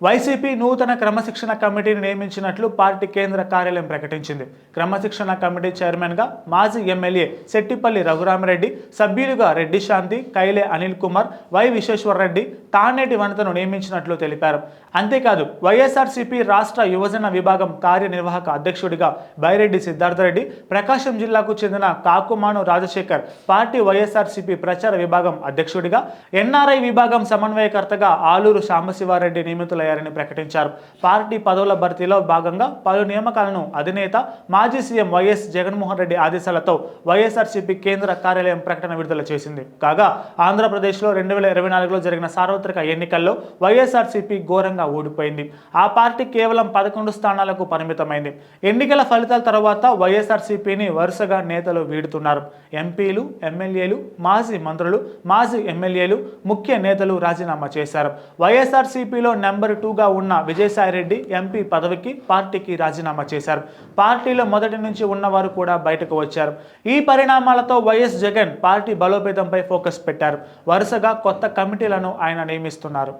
YCP నూతన క్రమశిక్షణ కమిటీని నియమించినట్లు పార్టీ కేంద్ర కార్యాలయం ప్రకటించింది. క్రమశిక్షణ కమిటీ చైర్మన్గా మాజీ ఎమ్మెల్యే శెట్టిపల్లి రఘురామరెడ్డి సభ్యులుగా రెడ్డి శాంతి కైలే అనిల్ కుమార్ వై విశ్వేశ్వరరెడ్డి తానేటి వనితను నియమించినట్లు తెలిపారు. అంతేకాదు వైఎస్ఆర్సీపీ రాష్ట్ర యువజన విభాగం కార్యనిర్వాహక అధ్యక్షుడిగా బైరెడ్డి సిద్ధార్థరెడ్డి ప్రకాశం జిల్లాకు చెందిన కాకుమాను రాజశేఖర్ పార్టీ వైఎస్ఆర్సీపీ ప్రచార విభాగం అధ్యక్షుడిగా ఎన్ఆర్ఐ విభాగం సమన్వయకర్తగా ఆలూరు సాంబశివారెడ్డి తయారని ప్రకటించారు. పార్టీ పదవుల భర్తీలో భాగంగా పలు నియామకాలను అధినేత మాజీ సీఎం వైఎస్ జగన్మోహన్ రెడ్డి ఆదేశాలతో వైఎస్ఆర్సీపీ కేంద్ర కార్యాలయం ప్రకటన విడుదల చేసింది. కాగా ఆంధ్రప్రదేశ్లో రెండు వేల ఇరవై నాలుగులో జరిగిన సార్వత్రిక ఎన్నికల్లో వైఎస్ఆర్సీపీ ఘోరంగా ఓడిపోయింది. ఆ పార్టీ కేవలం పదకొండు స్థానాలకు పరిమితమైంది. ఎన్నికల ఫలితాల తర్వాత వైఎస్ఆర్సీపీని వరుసగా నేతలు వీడుతున్నారు. ఎంపీలు ఎమ్మెల్యేలు మాజీ మంత్రులు మాజీ ఎమ్మెల్యేలు ముఖ్య నేతలు రాజీనామా చేశారు. వైఎస్ఆర్సీపీలో నెంబర్ టూగా ఉన్న విజయసాయిరెడ్డి ఎంపీ పదవికి పార్టీకి రాజీనామా చేశారు. పార్టీలో మొదటి నుంచి ఉన్నవారు కూడా బయటకు వచ్చారు. ఈ పరిణామాలతో వైఎస్ జగన్ పార్టీ బలోపేతంపై ఫోకస్ పెట్టారు. వరుసగా కొత్త కమిటీలను ఆయన నియమిస్తున్నారు.